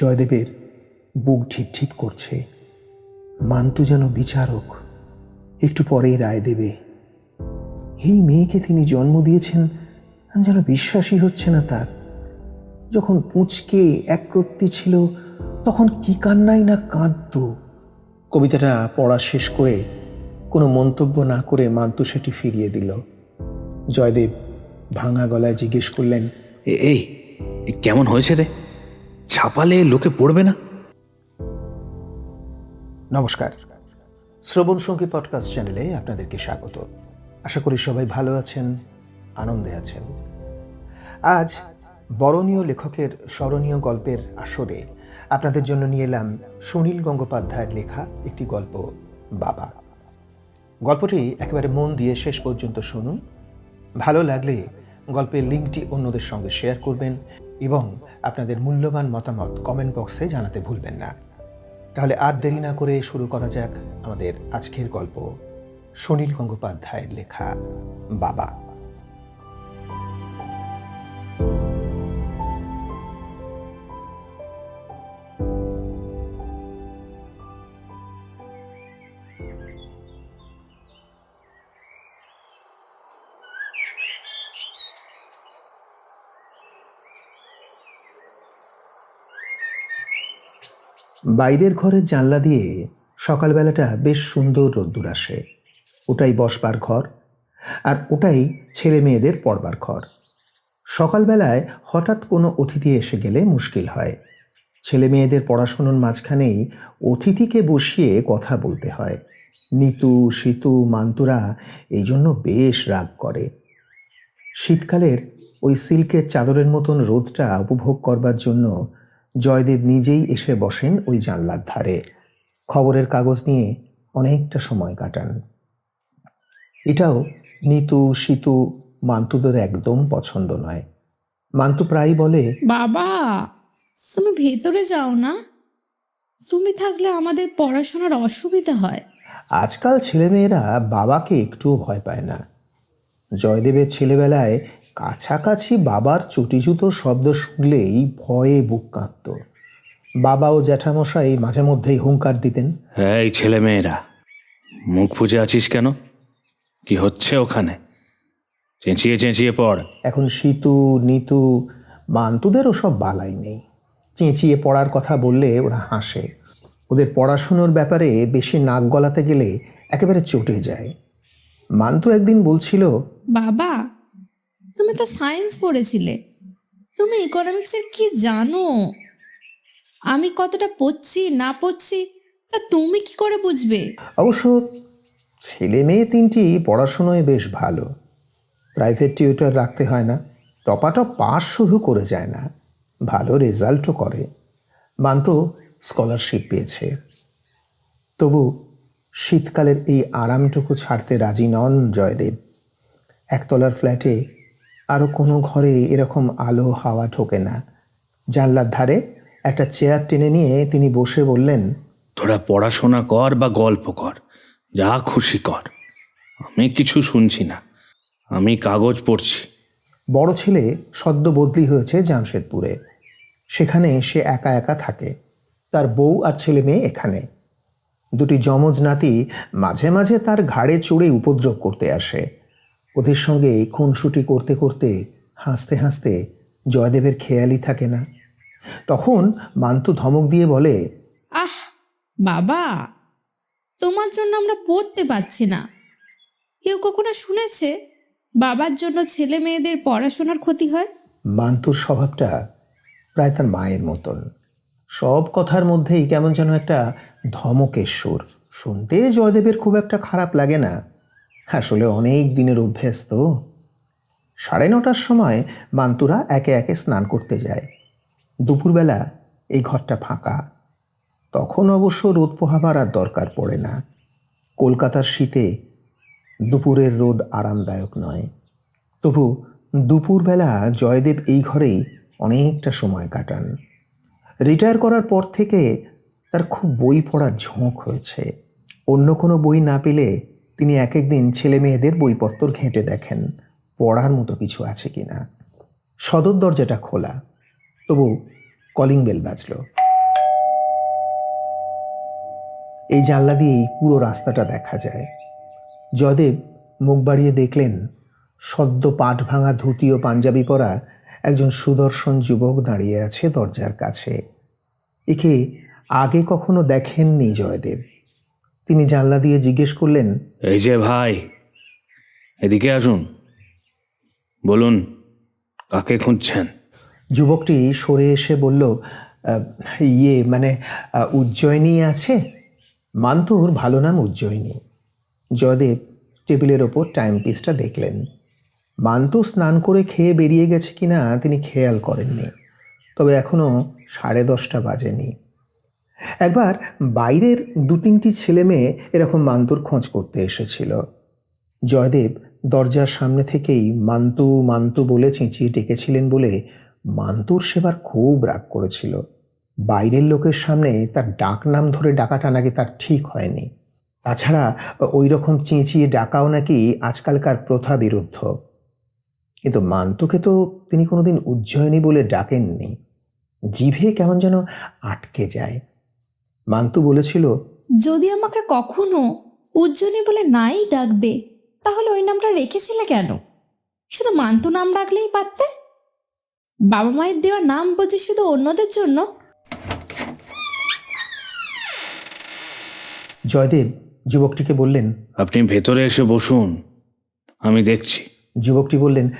জয়দেবের বুক ঢিপ করছে। মান্তু যেন বিচারক, একটু পরেই রায় দেবে। এই মেয়েকে তিনি জন্ম দিয়েছেন, যেন বিশ্বাসই হচ্ছে না তার। যখন পুঁচকে একরত্তি ছিল, তখন কি কান্নাই না কাঁদত। কবিতাটা পড়া শেষ করে কোনো মন্তব্য না করে মান্তু সেটি ফিরিয়ে দিল। জয়দেব ভাঙা গলায় জিজ্ঞেস করলেন এই কেমন হয়েছে রে? ছাপালে লোকে পড়বে না? নমস্কার। শ্রবণ সঙ্গী পডকাস্ট চ্যানেলে আপনাদেরকে স্বাগত। আশা করি সবাই ভালো আছেন, আনন্দে আছেন। আজ বরণীয় লেখকের স্মরণীয় গল্পের আসরে আপনাদের জন্য নিয়ে এলাম সুনীল গঙ্গোপাধ্যায়ের লেখা একটি গল্প, বাবা। গল্পটি একেবারে মন দিয়ে শেষ পর্যন্ত শুনুন। ভালো লাগলে গল্পের লিঙ্কটি অন্যদের সঙ্গে শেয়ার করবেন। এবং আপনাদের মূল্যবান মতামত কমেন্ট বক্সে জানাতে ভুলবেন না। তাহলে আর দেরি না করে শুরু করা যাক আমাদের আজকের গল্প। সুনীল গঙ্গোপাধ্যায়ের লেখা, বাবা। বাইরের ঘরের জানলা দিয়ে সকালবেলাটা বেশ সুন্দর রোদ্দুর আসে। ওটাই বসবার ঘর আর ওটাই ছেলে মেয়েদের পড়বার ঘর। সকালবেলায় হঠাৎ কোনো অতিথি এসে গেলে মুশকিল হয়। ছেলে মেয়েদের পড়াশুনোর মাঝখানেই অতিথিকে বসিয়ে কথা বলতে হয়। নিতু, সিতু, মান্তুরা এই জন্য বেশ রাগ করে। শীতকালের ওই সিল্কের চাদরের মতন রোদটা উপভোগ করবার জন্য জয়দেব নিজেই এসে বসেন ওই জানলার ধারে। খবরের কাগজ নিয়ে অনেকটা সময় কাটান। এটাও নিতু সিতু মান্তুদের একদম পছন্দ নয়। মান্তু প্রায় বলে বাবা তুমি ভেতরে যাও না। তুমি থাকলে আমাদের পড়াশোনার অসুবিধা হয়। আজকাল ছেলেমেয়েরা বাবাকে একটুও ভয় পায় না। জয়দেবের ছেলেবেলায় কাছাকাছি বাবার চটি জুতোর শব্দ শুনলেই ভয়ে বুক কাঁপত। বাবা ও জ্যাঠামশাই মাঝে মধ্যেই হুঙ্কার দিতেন এই ছেলে মেয়েরা মুখ ফুজে আছিস কেন? কি হচ্ছে ওখানে? চেঁচিয়ে চেঁচিয়ে পড়। এখন সিতু নিতু মান্তুদেরও সব বালাই নেই। চেঁচিয়ে পড়ার কথা বললে ওরা হাসে। ওদের পড়াশুনোর ব্যাপারে বেশি নাক গলাতে গেলে একেবারে চটে যায়। মান্তু একদিন বলছিল বাবা তুমি তো সায়েন্স পড়েছিলে। তুমি ইকোনমিক্সের কি জানো? আমি কতটা পড়ছি, না পড়ছি, তা তুমি কি করে বুঝবে? অবশ্য ছেলে মেয়ে তিনটি পড়াশুনোয় বেশ ভালো। প্রাইভেট টিউটর রাখতে হয় না, টপাটপ পাস শুধু করে যায় না, ভালো রেজাল্টও করে। মান্ত স্কলারশিপ পেয়েছে। তবু শীতকালের এই আরামটুকু ছাড়তে রাজি নন জয়দেব। একতলার ফ্ল্যাটে আরও কোনো ঘরে এরকম আলো হাওয়া ঢোকে না। জানলার ধারে একটা চেয়ার টেনে নিয়ে তিনি বসে বললেন তোরা পড়াশোনা কর বা গল্প কর যা খুশি কর। আমি কিছু শুনছি না আমি কাগজ পড়ছি। বড় ছেলে সদ্য বদলি হয়েছে জামশেদপুরে। সেখানে সে একা একা থাকে। তার বউ আর ছেলে মেয়ে এখানে। দুটি যমজ নাতি মাঝে মাঝে তার ঘাড়ে চড়ে উপদ্রব করতে আসে। ওদের সঙ্গে খুনসুটি করতে করতে হাসতে হাসতে জয়দেবের খেয়ালই থাকে না। তখন মান্তু ধমক দিয়ে বলে আহ বাবা তোমার জন্য আমরা পড়তে পারছি না। কেউ কখনো শুনেছে বাবার জন্য ছেলে মেয়েদের পড়াশোনার ক্ষতি হয়? মান্তুর স্বভাবটা প্রায় তার মায়ের মতন। সব কথার মধ্যেই কেমন যেন একটা ধমকের সুর। শুনতে জয়দেবের খুব একটা খারাপ লাগে না। আসলে অনেক দিনের অভ্যেস তো। সাড়ে নটার সময় মান্তুরা একে একে স্নান করতে যায়। দুপুরবেলা এই ঘরটা ফাঁকা। তখন অবশ্য রোদ পোহাবার আর দরকার পড়ে না। কলকাতার শীতে দুপুরের রোদ আরামদায়ক নয়। তবু দুপুরবেলা জয়দেব এই ঘরেই অনেকটা সময় কাটান। রিটায়ার করার পর থেকে তার খুব বই পড়ার ঝোঁক হয়েছে। অন্য কোনো বই না পেলে তিনি এক একদিন ছেলে মেয়েদের বইপত্তর ঘেঁটে দেখেন, পড়ার মতো কিছু আছে কি না সদর দরজাটা খোলা, তবু কলিং বেল বাজল। এই জানলা দিয়েই পুরো রাস্তাটা দেখা যায়। জয়দেব মুখ বাড়িয়ে দেখলেন, সদ্য পাট ভাঙা ধুতি ও পাঞ্জাবি পরা একজন সুদর্শন যুবক দাঁড়িয়ে আছে দরজার কাছে। একে আগে কখনো দেখেননি জয়দেব। তিনি জানলা দিয়ে জিজ্ঞেস করলেন এই যে ভাই এদিকে আসুন। বলুন কাকে খুঁজছেন? যুবকটি সরে এসে বলল ইয়ে মানে উজ্জয়িনী আছে? মান্তুর ভালো নাম উজ্জয়িনী। জয়দেব টেবিলের ওপর টাইম পিসটা দেখলেন। মান্তু স্নান করে খেয়ে বেরিয়ে গেছে কিনা তিনি খেয়াল করেননি তবে এখনও সাড়ে দশটা বাজেনি। একবার বাইরের দু তিনটি ছেলে মেয়ে এরকম মান্তুর খোঁজ করতে এসেছিল। জয়দেব দরজার সামনে থেকেই মান্তু মান্তু বলে চেঁচিয়ে ডেকেছিলেন বলে মান্তুর সেবার খুব রাগ করেছিল। বাইরের লোকের সামনে তার ডাক নাম ধরে ডাকাটা নাকি তার ঠিক হয়নি। তাছাড়া ওই রকম চেঁচিয়ে ডাকাও নাকি আজকালকার প্রথা বিরুদ্ধ। কিন্তু মান্তুকে তো তিনি কোনোদিন উজ্জয়িনী বলে ডাকেননি। জিভে কেমন যেন আটকে যায়। মান্তু বলেছিল যদি আমাকে কখনো উজ্জ্বনী বলে নাই ডাকবে তাহলে ওই নামটা রেখেছিলে কেন? শুধু মান্তু নাম ডাকলেই পারতে? বাবা মায়ের দেওয়া নাম বুঝি শুধু অন্যদের জন্য? জয়দেব যুবকটিকে বললেন আপনি ভেতরে এসে বসুন আমি দেখছি। যুবকটি বললেন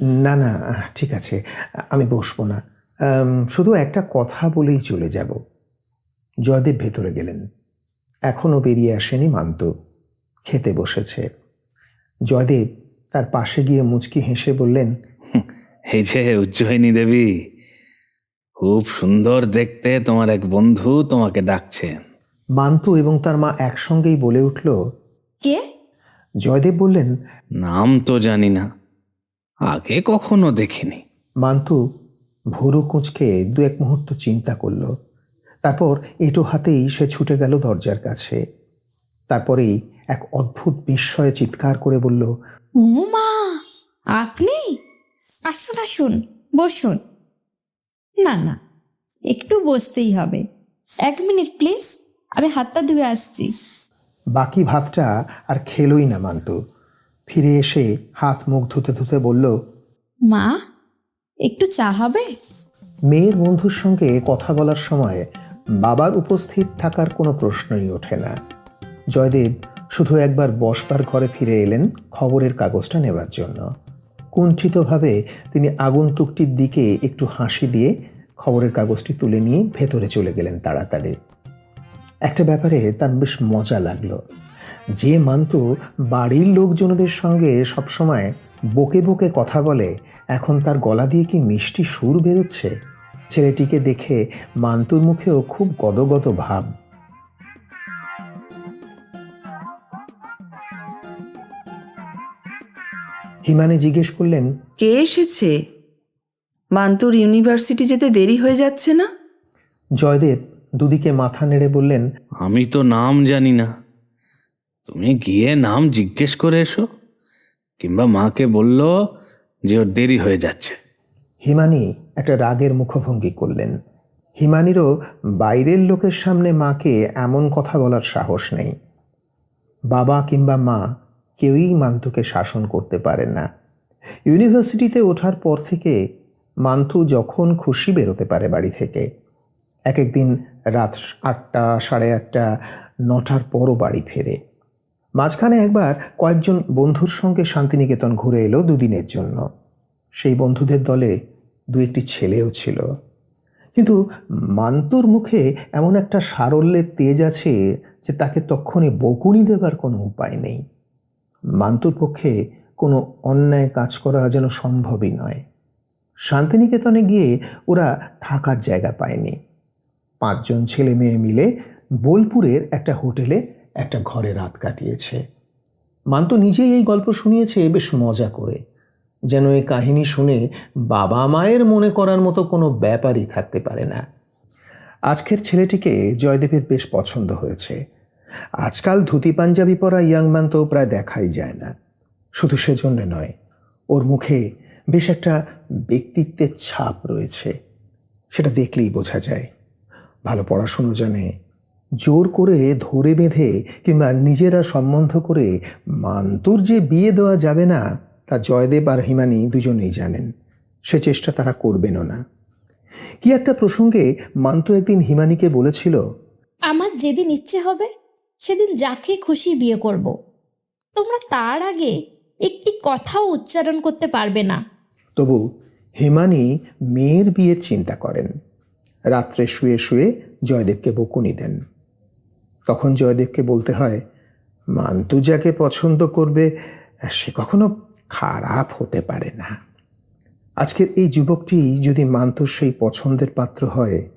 না না ঠিক আছে আমি বসবো না। শুধু একটা কথা বলেই চলে যাব। জয়দেব ভেতরে গেলেন। এখনও বেরিয়ে আসেনি মান্ত। খেতে বসেছে। জয়দেব তার পাশে গিয়ে মুচকি হেসে বললেন হুঁ, এই যে উজ্জয়িনী দেবী খুব সুন্দর দেখতে তোমার এক বন্ধু তোমাকে ডাকছে। মান্তু এবং তার মা একসঙ্গেই বলে উঠল কে? জয়দেব বললেন নাম তো জানি না আগে কখনো দেখিনি। মান্তু ভুরু কুঁচকে দু এক মুহূর্ত চিন্তা করল। তারপর এটো হাতেই সে ছুটে গেল দরজার কাছে। তারপরেই এক অদ্ভুত বিস্ময়ে চিৎকার করে বলল ও মা আপনি? আসুন আসুন বসুন। না না একটু বসতেই হবে। এক মিনিট প্লিজ। আমি হাতটা ধুয়ে আসছি। বাকি ভাতটা আর খেলই না মান্তু। ফিরে এসে হাত মুখ ধুতে ধুতে বলল মা একটু চা হবে? মেয়ের বন্ধুর সঙ্গে কথা বলার সময় বাবার উপস্থিত থাকার কোনো প্রশ্নই ওঠে না। জয়দেব শুধু একবার বসবার ঘরে ফিরে এলেন খবরের কাগজটা নেবার জন্য। কুণ্ঠিতভাবে তিনি আগন্তুকটির দিকে একটু হাসি দিয়ে খবরের কাগজটি তুলে নিয়ে ভেতরে চলে গেলেন তাড়াতাড়ি। একটা ব্যাপারে তার বেশ মজা লাগল। যে মান্তু বাড়ির লোকজনদের সঙ্গে সবসময় বকে বকে কথা বলে, এখন তার গলা দিয়ে কি মিষ্টি সুর বেরোচ্ছে? ছেলেটিকে দেখে মান্তুর মুখেও খুব গদগদ ভাব। হিমানে জিজ্ঞেস করলেন কে এসেছে? মান্তুর ইউনিভার্সিটি যেতে দেরি হয়ে যাচ্ছে না? জয়দেব দুদিকে মাথা নেড়ে বললেন আমি তো নাম জানি না। তুমি গিয়ে নাম জিজ্ঞেস করে এসো কিংবা মাকে বলল যে ওর দেরি হয়ে যাচ্ছে। হিমানি একটা রাগের মুখভঙ্গি করলেন। হিমানিরও বাইরের লোকের সামনে মাকে এমন কথা বলার সাহস নেই। বাবা কিংবা মা কেউই মান্তুকে শাসন করতে পারে না। ইউনিভার্সিটিতে ওঠার পর থেকে মান্তু যখন খুশি বেরোতে পারে বাড়ি থেকে। এক একদিন রাত আটটা, সাড়ে আটটা, নটার পরও বাড়ি ফেরে। মাঝখানে একবার কয়েকজন বন্ধুর সঙ্গে শান্তিনিকেতন ঘুরে এলো দুদিনের জন্য। সেই বন্ধুদের দলে দু একটি ছেলেও ছিল। কিন্তু মান্তুর মুখে এমন একটা সারল্যের তেজ আছে যে তাকে তক্ষণে বকুনি দেবার কোনো উপায় নেই। মান্তুর পক্ষে কোনো অন্যায় কাজ করা যেন সম্ভবই নয়। শান্তিনিকেতনে গিয়ে ওরা থাকার জায়গা পায়নি। পাঁচজন ছেলে মেয়ে মিলে বোলপুরের একটা হোটেলে একটা ঘরে রাত কাটিয়েছে। মান্তু নিজেই এই গল্প শুনিয়েছে, বেশ মজা করে। যেন এই কাহিনী শুনে বাবা মায়ের মনে করার মতো কোনো ব্যাপারই থাকতে পারে না। আজকের ছেলেটিকে জয়দেবের বেশ পছন্দ হয়েছে। আজকাল ধুতি পাঞ্জাবি পরা ইয়াংম্যান তো প্রায় দেখাই যায় না। শুধু সেজন্য নয়, ওর মুখে বেশ একটা ব্যক্তিত্বের ছাপ রয়েছে। সেটা দেখলেই বোঝা যায়। ভালো পড়াশুনো জানে, জোর করে ধরে বেঁধে কিংবা নিজেরা সম্বন্ধ করে মান্তুর যে বিয়ে দেওয়া যাবে না তা জয়দেব আর হিমানি দুজনেই জানেন। সে চেষ্টা তারা করবেনও না। কি একটা প্রসঙ্গে মান্তু একদিন হিমানিকে বলেছিল আমার যেদিন ইচ্ছে হবে সেদিন যাকে খুশি বিয়ে করব। তোমরা তার আগে একটি কথাও উচ্চারণ করতে পারবে না। তবু হিমানি মেয়ের বিয়ের চিন্তা করেন। রাত্রে শুয়ে শুয়ে জয়দেবকে বকুনি দেন। তখন জয়দেবকে বলতে হয় মান্তু যাকে পছন্দ করবে সে কখনো খারাপ হতে পারে না। আজকের এই যুবকটি যদি মান্তুর সেই পছন্দের পাত্র হয়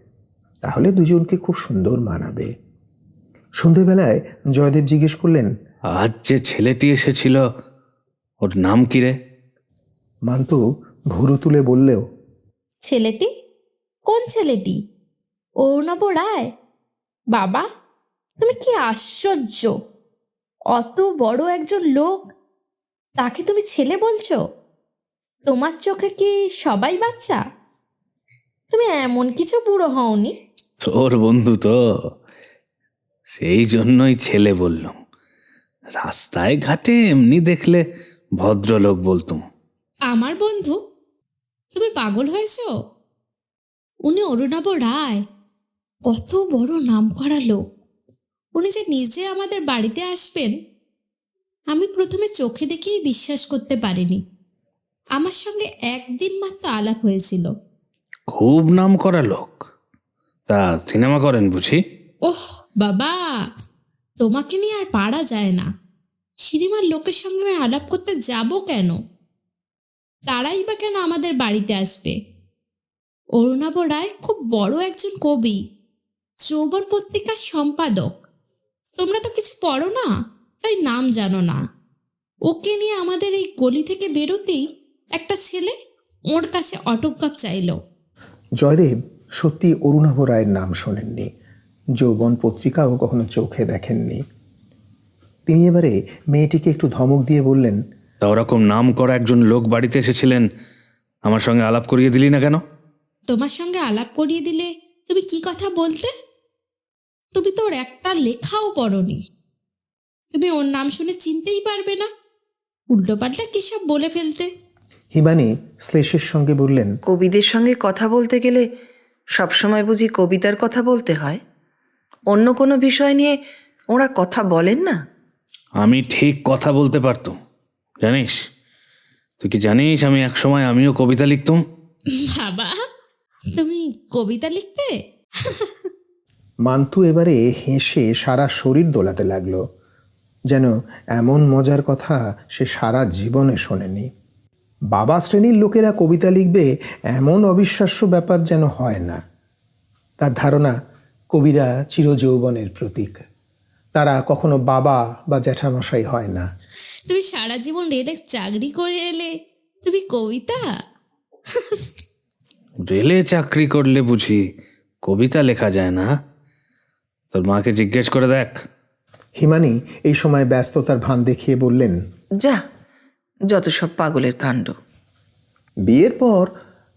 তাহলে দুজনকে খুব সুন্দর মানাবে। সন্ধেবেলায় জয়দেব জিজ্ঞেস করলেন আজ যে ছেলেটি এসেছিল ওর নাম কি রে? মান্তু ভুরু তুলে বললেও ছেলেটি? কোন ছেলেটি? অর্ণব রায়? বাবা তুমি কি আশ্চর্য! অত বড় একজন লোক তাকে তুমি ছেলে বলছো? তোমার চোখে কি সবাই বাচ্চা? তুমি এমন কিছু বুড়ো হওনি? তোর বন্ধু তো সেই জন্যই ছেলে বললাম। রাস্তায় ঘাটে এমনি দেখলে ভদ্রলোক বলতুম। আমার বন্ধু তুমি পাগল হয়েছো? উনি অরুণাব রায় কত বড় নাম করা লোক। উনি যে নিজে আমাদের বাড়িতে আসবেন আমি প্রথমে চোখে দেখেই বিশ্বাস করতে পারিনি। আমার সঙ্গে একদিন মাত্র আলাপ হয়েছিল। খুব নাম করা লোক। তা সিনেমা করেন বুঝি? ওহ বাবা! তোমাকে নিয়ে আর পারা যায় না। সিনেমার লোকের সঙ্গে আমি আলাপ করতে যাব কেন? তারাই বা কেন আমাদের বাড়িতে আসবে? অরুণাব রায় খুব বড় একজন কবি। যৌবন পত্রিকার সম্পাদক। তোমরা তো কিছু পড়ো না? তাই নাম জানো না। ওকে নিয়ে আমাদের এই গলি থেকে বেরোতেই একটা ছেলে ওর কাছে অটোগ্রাফ চাইলো। জয়দেব সত্যি অরুণাভ রায়ের নাম শোনেননি। যৌবন পত্রিকাও কখনো চোখে দেখেননি। তিনি এবারে মেয়েটিকে একটু ধমক দিয়ে বললেন তা ওরকম নাম করা একজন লোক বাড়িতে এসেছিলেন আমার সঙ্গে আলাপ করিয়ে দিলি না কেন? তোমার সঙ্গে আলাপ করিয়ে দিলে তুমি কি কথা বলতে? তুমি তো ওর একটা লেখাও পড়নি। তুমি ওর নাম শুনে চিনতেই পারবে না। উল্টোপাল্টা কি সব বলে ফেলতে? হিমানি শ্লেষের সঙ্গে বললেন কবিদের সঙ্গে কথা বলতে গেলে সবসময় বুঝি কবিতার কথা বলতে হয়। অন্য কোনো বিষয় নিয়ে ওরা কথা বলেন না? আমি ঠিক কথা বলতে পারতুম। জানিস? তুই কি জানিস আমি একসময় আমিও কবিতা লিখতুম? বাবা তুমি কবিতা লিখতে? মান্তু এবারে হেসে সারা শরীর দোলাতে লাগল। যেন এমন মজার কথা সে সারা জীবনে শোনেনি। বাবা শ্রেণির লোকেরা কবিতা লিখবে এমন অবিশ্বাস্য ব্যাপার যেন হয় না। তার ধারণা কবিরা চিরযৌবনের প্রতীক। তারা কখনো বাবা বা জ্যাঠামশাই হয় না। তুমি সারা জীবন রেলে চাকরি করে এলে তুমি কবিতা? রেলে চাকরি করলে বুঝি কবিতা লেখা যায় না? তোর মাকে জিজ্ঞেস করে দেখ। হিমানি এই সময় ব্যস্ততার ভান দেখিয়ে বললেন যা যত সব পাগলের কাণ্ড। বিয়ের পর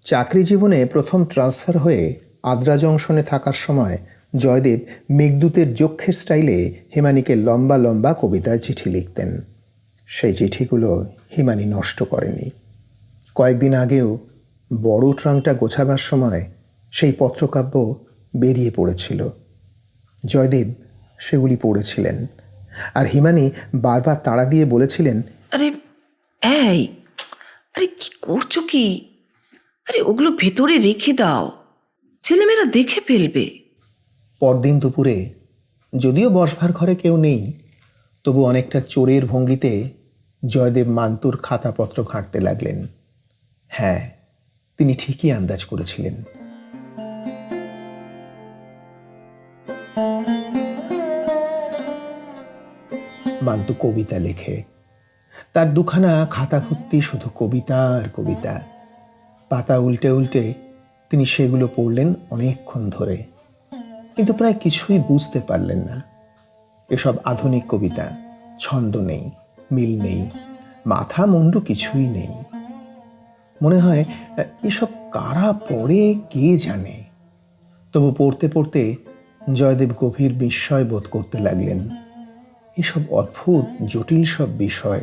চাকরি জীবনে প্রথম ট্রান্সফার হয়ে আদ্রা জংশনে থাকার সময় জয়দেব মেঘদূতের যক্ষের স্টাইলে হিমানিকে লম্বা লম্বা কবিতায় চিঠি লিখতেন। সেই চিঠিগুলো হিমানি নষ্ট করেনি। কয়েকদিন আগেও বড় ট্রাংটা গোছাবার সময় সেই পত্রকাব্য বেরিয়ে পড়েছিল। জয়দেব সেগুলি পড়েছিলেন। আর হিমানি বারবার তাড়া দিয়ে বলেছিলেন আরে এই আরে কি করছ কি? আরে ওগুলো ভেতরে রেখে দাও। ছেলেমেয়েরা দেখে ফেলবে। পরদিন দুপুরে যদিও বসভার ঘরে কেউ নেই তবু অনেকটা চোরের ভঙ্গিতে জয়দেব মান্তুর খাতাপত্র ঘাঁটতে লাগলেন। হ্যাঁ তিনি ঠিকই আন্দাজ করেছিলেন। মান্তু কবিতা লেখে। তার দুখানা খাতা ভর্তি শুধু কবিতা আর কবিতা। পাতা উল্টে উল্টে তিনি সেগুলো পড়লেন অনেকক্ষণ ধরে। কিন্তু প্রায় কিছুই বুঝতে পারলেন না। এসব আধুনিক কবিতা, ছন্দ নেই, মিল নেই, মাথা মুন্ডু কিছুই নেই। মনে হয়, এসব কারা পড়ে কে জানে? তবু পড়তে পড়তে জয়দেব গভীর বিস্ময় বোধ করতে লাগলেন। এসব অদ্ভুত, জটিল সব বিষয়,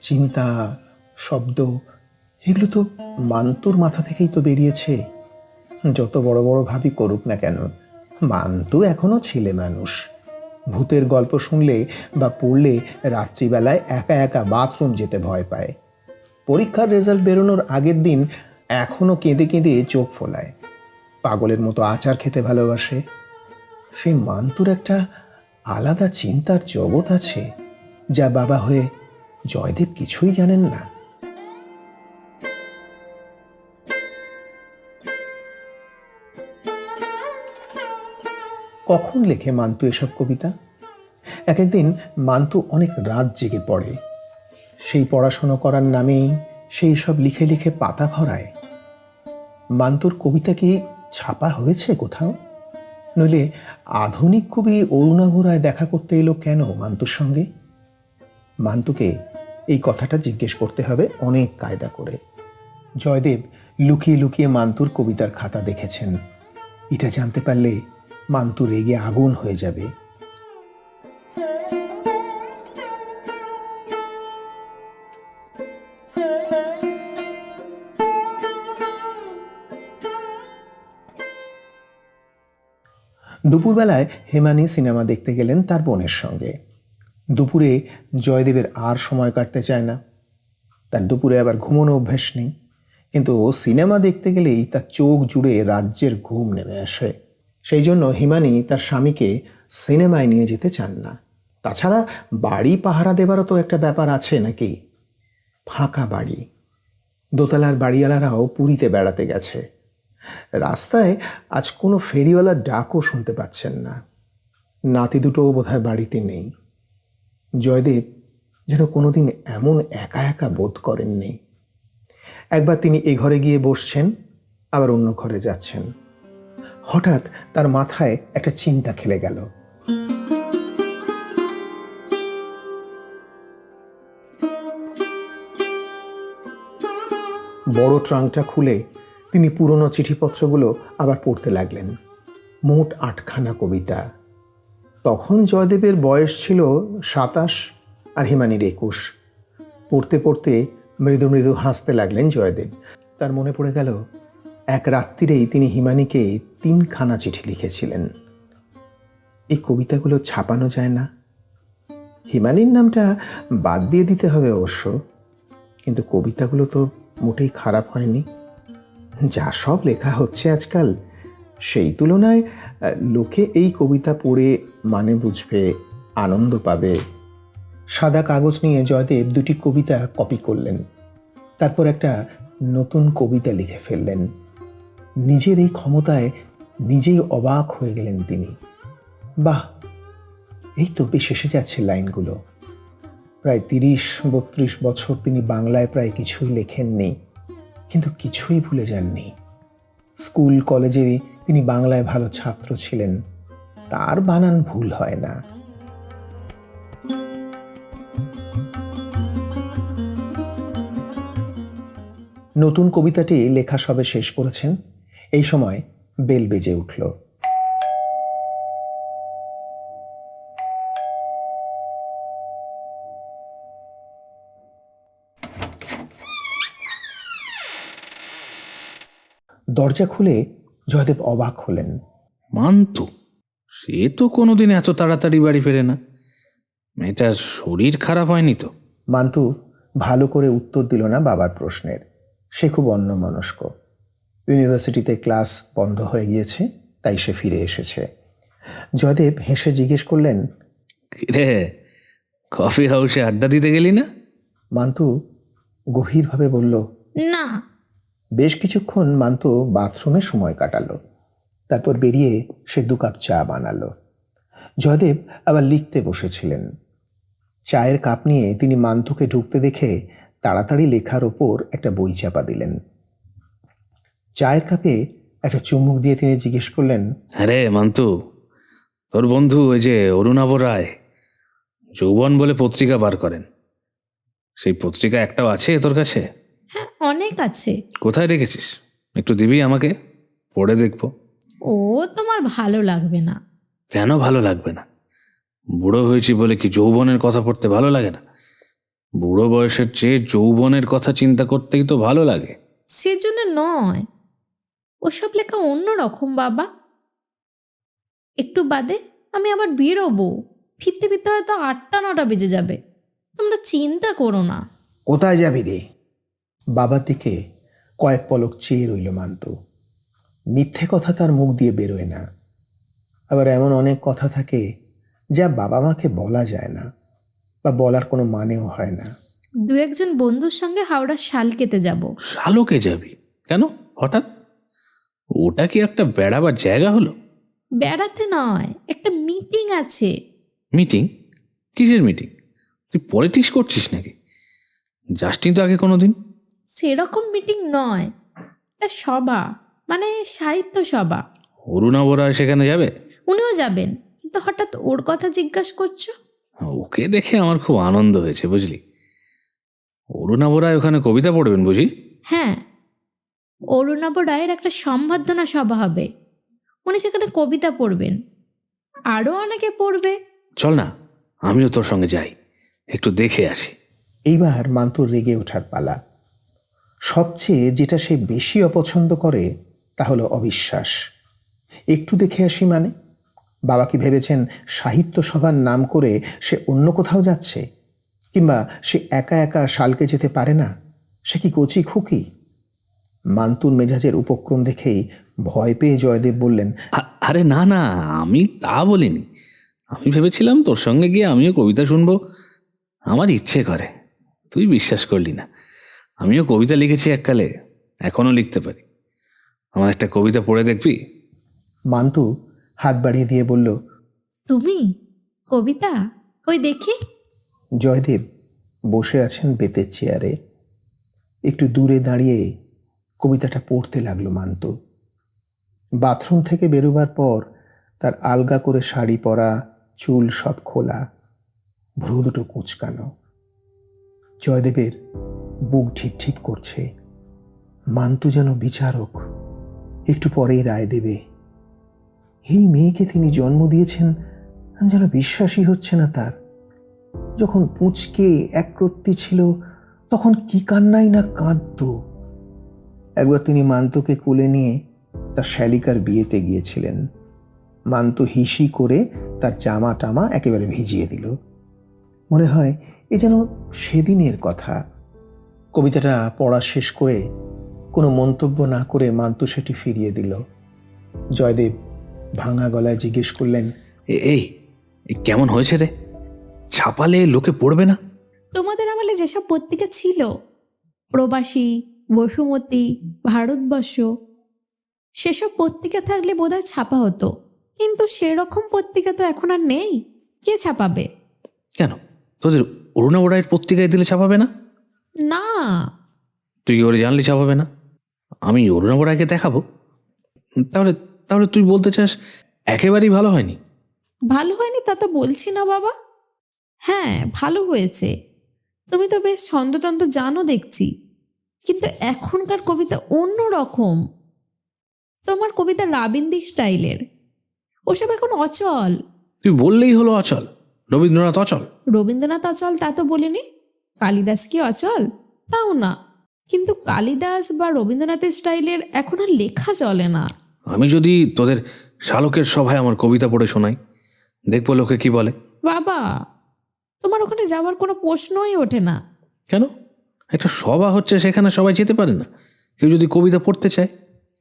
চিন্তা, শব্দ, এগুলো তো মান্তুর মাথা থেকেই তো বেরিয়েছে। যত বড় বড় ভাবি করুক না কেন, মান্তু এখনও ছেলে মানুষ। ভূতের গল্প শুনলে বা পড়লে রাত্রিবেলায় একা একা বাথরুম যেতে ভয় পায়। পরীক্ষার রেজাল্ট বেরোনোর আগের দিন এখনও কেঁদে কেঁদে চোখ ফোলায়। পাগলের মতো আচার খেতে ভালোবাসে। সেই মান্তুর একটা আলাদা চিন্তার জগৎ আছে যা বাবা হয়ে জয়দেব কিছুই জানেন না। কখন লেখে মান্তু এসব কবিতা? এক একদিন মান্তু অনেক রাত জেগে পড়ে। সেই পড়াশুনো করার নামেই সেই সব লিখে লিখে পাতা ভরায়। মান্তুর কবিতা কি ছাপা হয়েছে কোথাও? নইলে আধুনিক কবি অরুণাভ রায় দেখা করতে এলো কেন মান্তুর সঙ্গে? মান্তুকে এই কথাটা জিজ্ঞেস করতে হবে অনেক কায়দা করে। জয়দেব লুকিয়ে লুকিয়ে মান্তুর কবিতার খাতা দেখেছেন। এটা জানতে পারলে মান্তু রেগে আগুন হয়ে যাবে। দুপুরবেলায় হেমানি সিনেমা দেখতে গেলেন তার বোনের সঙ্গে। দুপুরে জয়দেবের আর সময় কাটতে চায় না। তার দুপুরে আবার ঘুমোনো অভ্যেস নেই। কিন্তু সিনেমা দেখতে গেলেই তার চোখ জুড়ে রাজ্যের ঘুম নেমে আসে। সেই জন্য হিমানি তার স্বামীকে সিনেমায় নিয়ে যেতে চান না। তাছাড়া বাড়ি পাহারা দেবারও তো একটা ব্যাপার আছে নাকি? ফাঁকা বাড়ি। দোতলার বাড়িওয়ালারাও পুরীতে বেড়াতে গেছে। রাস্তায় আজ কোনো ফেরিওয়ালার ডাকও শুনতে পাচ্ছেন না। নাতি দুটোও বোধহয় বাড়িতে নেই। জয়দেব যেন কোনোদিন এমন একা একা বোধ করেননি। একবার তিনি এ ঘরে গিয়ে বসছেন, আবার অন্য ঘরে যাচ্ছেন। হঠাৎ তার মাথায় একটা চিন্তা খেলে গেল। বড় ট্রাঙ্কটা খুলে তিনি পুরনো চিঠিপত্রগুলো আবার পড়তে লাগলেন। মোট আটখানা কবিতা। তখন জয়দেবের বয়স ছিল সাতাশ আর হিমানির একুশ। পড়তে পড়তে মৃদু মৃদু হাসতে লাগলেন জয়দেব। তার মনে পড়ে গেল, এক রাত্রিরেই তিনি হিমানিকে তিনখানা চিঠি লিখেছিলেন। এই কবিতাগুলো ছাপানো যায় না। হিমানির নামটা বাদ দিয়ে দিতে হবে অবশ্য। কিন্তু কবিতাগুলো তো মোটেই খারাপ হয়নি। যা সব লেখা হচ্ছে আজকাল। সেই তুলনায় লোকে এই কবিতা পড়ে মানে বুঝবে, আনন্দ পাবে। সাদা কাগজ নিয়ে জয়দেব দুটি কবিতা কপি করলেন। তারপর একটা নতুন কবিতা লিখে ফেললেন। নিজের এই ক্ষমতায় নিজেই অবাক হয়ে গেলেন তিনি। বাহ! এই তো বেশ এসে যাচ্ছে লাইনগুলো। প্রায় তিরিশ, বত্রিশ বছর তিনি বাংলায় প্রায় কিছুই লেখেননি। কিন্তু কিছুই ভুলে যাননি। স্কুল, কলেজে তিনি বাংলায় ভালো ছাত্র ছিলেন। তার বানান ভুল হয় না। নতুন কবিতাটি লেখা সবে শেষ করেছেন। এই সময় বেল বেজে উঠল। দরজা খুলে জয়দেব অবাক হলেন। মান্তু সে তো কোনোদিন এত তাড়াতাড়ি বাড়ি ফেরে না। মেয়েটার শরীর খারাপ হয়নি তো? মান্তু ভালো করে উত্তর দিল না বাবার প্রশ্নের। সে খুব অন্যমনস্ক। ইউনিভার্সিটিতে ক্লাস বন্ধ হয়ে গিয়েছে তাই সে ফিরে এসেছে। জয়দেব হেসে জিজ্ঞেস করলেন রে কফি হাউসে আড্ডা দিতে গেলি না? মান্তু গভীরভাবে বলল না। বেশ কিছুক্ষণ মান্তু বাথরুমে সময় কাটালো। তারপর বেরিয়ে সে দু কাপ চা বানালো। জয়দেব আবার লিখতে বসেছিলেন। চায়ের কাপ নিয়ে তিনি মান্তুকে ঢুকতে দেখে তাড়াতাড়ি লেখার ওপর একটা বই চাপা দিলেন। চায়ের কাপে একটা চুমুক দিয়ে তিনি জিজ্ঞেস করলেন হ্যাঁ রে মান্তু তোর বন্ধু ওই যে অরুণাভ রায়, যৌবন বলে পত্রিকা বার করেন। সেই পত্রিকা একটাও আছে তোর কাছে? হ্যাঁ অনেক আছে। কোথায় রেখেছিস? একটু দিবি আমাকে? পড়ে দেখব। ও তোমার ভালো লাগবে না। কেন ভালো লাগবে না? বুড়ো হয়েছি বলে কি যৌবনের কথা পড়তে ভালো লাগে না? বুড়ো বয়সের চেয়ে যৌবনের কথা চিন্তা করতেই তো ভালো লাগে। সেজন্য নয়। ওসব লেখা অন্য রকম বাবা। একটু বাদে আমি আবার বেরোবো। ফিরতে ফিরতে হয়তো আটটা নটা বেজে যাবে। তোমরা চিন্তা করো না। কোথায় যাবি রে? বাবার দিকে কয়েক পলক চেয়ে রইল মান্তু মিথ্যে কথা তার মুখ দিয়ে বেরোয় না। আবার এমন অনেক কথা থাকে যা বাবা মাকে বলা যায় না বা বলার কোনো মানেও হয় না। দু একজন বন্ধুর সঙ্গে হাওড়ার শাল কেটে যাব। শালোকে যাবি? কেন? হঠাৎ? ওটা কি একটা বেড়াবার জায়গা হলো? বেড়াতে নয় একটা মিটিং আছে। মিটিং? কিসের মিটিং? তুই পলিটিক্স করছিস নাকি? যাসনি তো আগে কোনো দিন সেরকম মিটিং নয়। একটা সভা মানে সাহিত্য সভা। অরুণাবরা সেখানে যাবে? উনিও যাবেন কিন্তু হঠাৎ ওর কথা জিজ্ঞাসা করছ? ওকে দেখে আমার খুব আনন্দ হয়েছে বুঝলি? অরুণা অরুণাবরায় ওখানে কবিতা পড়বেন বুঝি? হ্যাঁ। অরুণাভ রায়ের একটা সম্বর্ধনা সভা হবে। উনি সেখানে কবিতা পড়বেন। আরও অনেকে পড়বে। চল না আমিও তোর সঙ্গে যাই। একটু দেখে আসি। এইবার মান্তুর রেগে ওঠার পালা। সবচেয়ে যেটা সে বেশি অপছন্দ করে, তা হলো অবিশ্বাস। একটু দেখে আসি মানে? বাবা কি ভেবেছেন সাহিত্য সভার নাম করে সে অন্য কোথাও যাচ্ছে? কিংবা সে একা একা শালকে যেতে পারে না? সে কি কচি খুকি? মান্তুর মেজাজের উপক্রম দেখেই ভয় পেয়ে জয়দেব বললেন আরে না না, আমি তা বলিনি। আমি ভেবেছিলাম তোর সঙ্গে গিয়ে আমিও কবিতা শুনব। আমার ইচ্ছে করে। তুই বিশ্বাস করলি না। আমিও কবিতা লিখেছি এককালে এখনও লিখতে পারি। আমার একটা কবিতা পড়ে দেখবি? মান্তু হাত বাড়িয়ে দিয়ে বলল তুমি? কবিতা? ওই দেখি। জয়দেব বসে আছেন বেতের চেয়ারে। একটু দূরে দাঁড়িয়ে কবিতাটা পড়তে লাগল মান্তু। বাথরুম থেকে বেরোবার পর তার আলগা করে শাড়ি পরা চুল সব খোলা ভ্রু দুটো কুচকানো। জয়দেবের বুক ঢিপ করছে। মান্তু যেন বিচারক, একটু পরেই রায় দেবে। এই মেয়েকে তিনি জন্ম দিয়েছেন, যেন বিশ্বাসই হচ্ছে না তার। যখন পুঁচকে একরত্তি ছিল, তখন কি কান্নাই না কাঁদত। একবার তিনি মান্তুকে কোলে নিয়ে তার শ্যালিকার বিয়েতে গিয়েছিলেন। মান্তু হিসি করে তার জামা টামা একেবারে ভিজিয়ে দিল। মনে হয় এ যেন সেদিনের কথা। কবিতাটা পড়া শেষ করে কোনো মন্তব্য না করে মান্তু সেটি ফিরিয়ে দিল। জয়দেব ভাঙা গলায় জিজ্ঞেস করলেন এ- এই এই কেমন হয়েছে রে? ছাপালে লোকে পড়বে না? তোমাদের আমলে যেসব পত্রিকা ছিল প্রবাসী বসুমতী ভারতবর্ষ সেসব পত্রিকা থাকলে বোধহয় ছাপা হতো। কিন্তু সেরকম পত্রিকা তো এখন আর নেই। কে ছাপাবে? কেন? তোদের অরুণাবরায়ের পত্রিকায় দিলে ছাপাবে না? না। তুই ওরে জানলি ছাপাবে না? আমি অরুণাবরায়কে দেখাবো। তাহলে তাহলে তুই বলতে চাস একেবারেই ভালো হয়নি? ভালো হয়নি তা তো বলছি না বাবা। হ্যাঁ ভালো হয়েছে। তুমি তো বেশ ছন্দ ছন্দটন্দ জানো দেখছি। কিন্তু এখনকার কবিতা অন্য রকম তোমার কবিতা রাবিন্দি স্টাইলের। ওসব এখন অচল। তুই বললেই হলো অচল। রবীন্দ্রনাথ অচল। রবীন্দ্রনাথ অচল তা তো বলিনি। কালিদাস কি অচল? তাও না। কিন্তু কালিদাস বা রবীন্দ্রনাথের স্টাইলের এখন আর লেখা চলে না। আমি যদি তোদের শালকের সভায় আমার কবিতা পড়ে শোনাই দেখব লোকে কি বলে। বাবা তোমার ওখানে যাওয়ার কোনো প্রশ্নই ওঠে না। কেন? একটা সভা হচ্ছে সেখানে সবাই যেতে পারে না। কেউ যদি কবিতা পড়তে চায়।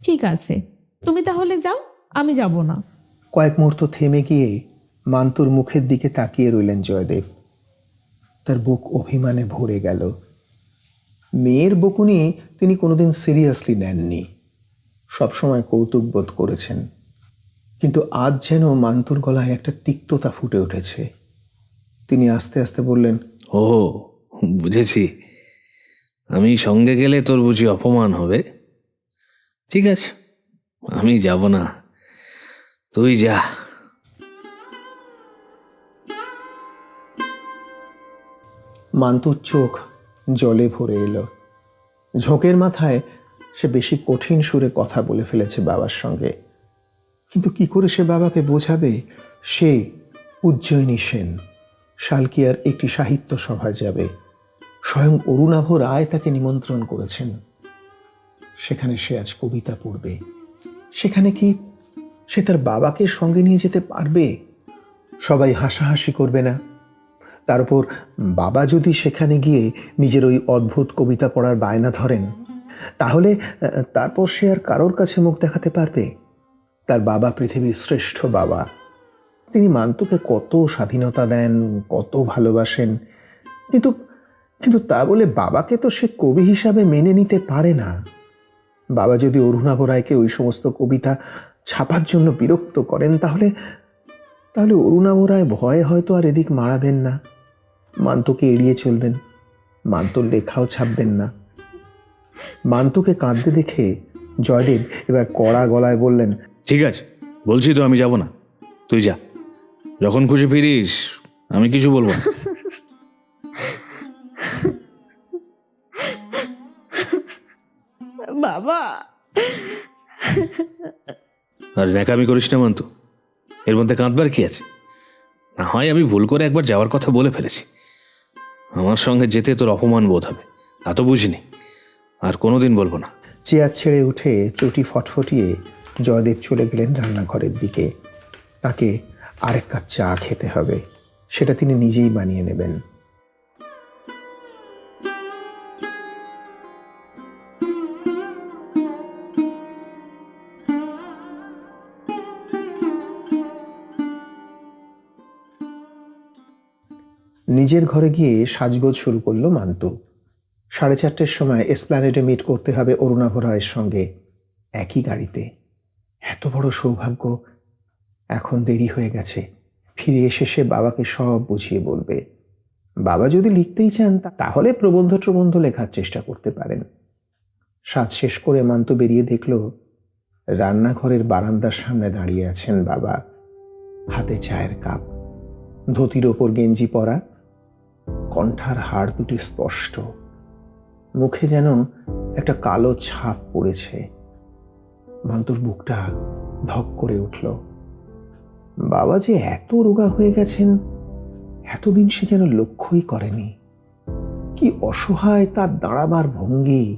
ঠিক আছে। তুমি তাহলে যাও আমি যাব না। কয়েক মুহূর্ত থেমে গিয়ে মান্তুর মুখের দিকে তাকিয়ে রইলেন জয়দেব। তার বুক অভিমানে ভরে গেল। মেয়ের বকুনি তিনি কোনোদিন সিরিয়াসলি নেননি। সবসময় কৌতুক বোধ করেছেন। কিন্তু আজ যেন মান্তুর গলায় একটা তিক্ততা ফুটে উঠেছে। তিনি আস্তে আস্তে বললেন ও বুঝেছি। আমি সঙ্গে গেলে তোর বুঝি অপমান হবে। ঠিক আছে, আমি যাব না। তুই যা। মান্তুর চোখ জলে ভরে এলো। ঝোঁকের মাথায় সে বেশি কঠিন সুরে কথা বলে ফেলেছে বাবার সঙ্গে। কিন্তু কি করে সে বাবাকে বোঝাবে? সে উজ্জয়িনী সেন। শালকিয়ার একটি সাহিত্য সভায় যাবে। স্বয়ং অরুণাভ রায় তাকে নিমন্ত্রণ করেছেন। সেখানে সে আজ কবিতা পড়বে। সেখানে কি সে তার বাবাকে সঙ্গে নিয়ে যেতে পারবে? সবাই হাসাহাসি করবে না। তার উপর বাবা যদি সেখানে গিয়ে নিজের ওই অদ্ভুত কবিতা পড়ার বায়না ধরেন, তাহলে তারপর সে আর কারোর কাছে মুখ দেখাতে পারবে? তার বাবা পৃথিবীর শ্রেষ্ঠ বাবা। তিনি মান্তুকে কত স্বাধীনতা দেন, কত ভালোবাসেন। কিন্তু কিন্তু তা বলে বাবাকে তো সে কবি হিসাবে মেনে নিতে পারে না। বাবা যদি অরুণাভ রায়কে ওই সমস্ত কবিতা ছাপার জন্য বিরক্ত করেন, তাহলে তাহলে অরুণাভ রায় ভয়ে হয়তো আর এদিক মারাবেন না। মান্তুকে এড়িয়ে চলবেন। মান্তুর লেখাও ছাপবেন না। মান্তুকে কাঁদতে দেখে জয়দেব এবার কড়া গলায় বললেন ঠিক আছে বলছি তো আমি যাব না। তুই যা। যখন খুশি ফিরিস আমি কিছু বলব না। বাবা। আর ন্যাকামি করিস না মন্তু। এর মধ্যে কাঁদবার কি আছে? না হয় আমি ভুল করে একবার যাওয়ার কথা বলে ফেলেছি। আমার সঙ্গে যেতে তোর অপমান বোধ হবে, তা তো বুঝিনি। আর কোনো দিন বলব না। চেয়ার ছেড়ে উঠে চটি ফটফটিয়ে জয়দেব চলে গেলেন রান্নাঘরের দিকে। তাকে আরেক কাপ চা খেতে হবে, সেটা তিনি নিজেই বানিয়ে নেবেন। নিজের ঘরে গিয়ে সাজগোজ শুরু করল মান্তু। সাড়ে চারটের সময় এসপ্ল্যানেডে মিট করতে হবে অরুণাভ রায়ের সঙ্গে একই গাড়িতে। এত বড় সৌভাগ্য। এখন দেরি হয়ে গেছে। ফিরে এসে সে বাবাকে সব বুঝিয়ে বলবে। বাবা যদি লিখতেই চান তাহলে প্রবন্ধ প্রবন্ধ লেখার চেষ্টা করতে পারেন। সাজ শেষ করে মান্তু বেরিয়ে দেখল রান্নাঘরের বারান্দার সামনে দাঁড়িয়ে আছেন বাবা। হাতে চায়ের কাপ। ধুতির ওপর গেঞ্জি পরা। কণ্ঠার হাড় দুটি স্পষ্ট। মুখে যেন একটা কালো ছাপ পড়েছে। মান্তুর বুকটা ধক করে উঠল। বাবা যে এত রোগা হয়ে গেছেন, এতদিন সে যেন লক্ষ্যই করেনি। কি অসহায় তার দাঁড়াবার ভঙ্গি,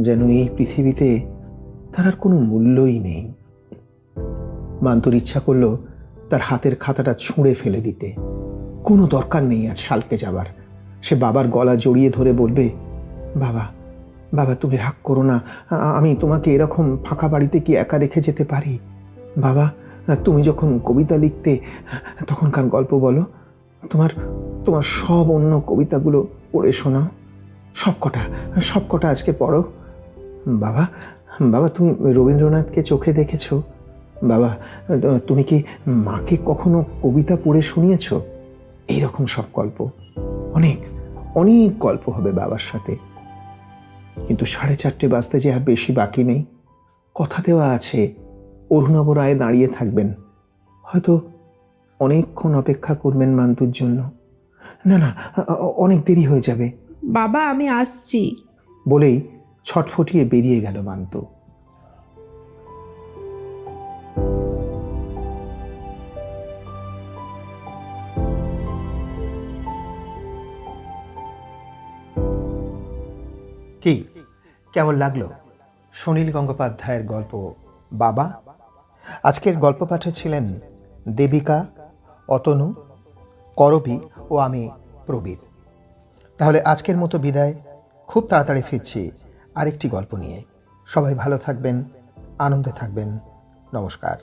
যেন এই পৃথিবীতে তার আর কোনো মূল্যই নেই। মান্তুর ইচ্ছা করল তার হাতের খাতাটা ছুঁড়ে ফেলে দিতে। কোনো দরকার নেই আজ শালকে যাবার। সে বাবার গলা জড়িয়ে ধরে বলবে, বাবা বাবা, তুমি রাগ করো না। আমি তোমাকে এরকম ফাঁকা বাড়িতে কি একা রেখে যেতে পারি? বাবা, তুমি যখন কবিতা লিখতে, তখনকার গল্প বলো। তোমার তোমার সব অন্য কবিতাগুলো পড়ে শোনাও। সব কটা সব কটা আজকে পড়ো। বাবা বাবা, তুমি রবীন্দ্রনাথকে চোখে দেখেছ? বাবা, তুমি কি মাকে কখনো কবিতা পড়ে শুনিয়েছো? এইরকম সব গল্প। অনেক অনেক গল্প হবে বাবার সাথে। কিন্তু সাড়ে চারটে বাজতে যে আর বেশি বাকি নেই। কথা দেওয়া আছে অরুণাব রায় দাঁড়িয়ে থাকবেন। হয়তো অনেকক্ষণ অপেক্ষা করবেন মান্তুর জন্য। না না অনেক দেরি হয়ে যাবে। বাবা আমি আসছি। বলেই ছটফটিয়ে বেরিয়ে গেল মান্তু কি? কেমন লাগল? সুনীল গঙ্গোপাধ্যায়ের গল্প বাবা? আজকের গল্প পাঠে ছিলেন দেবিকা, অতনু, করবি ও আমি প্রবীর। তাহলে আজকের মতো বিদায়। খুব তাড়াতাড়ি ফিরছি আরেকটি গল্প নিয়ে। সবাই ভালো থাকবেন, আনন্দে থাকবেন। নমস্কার।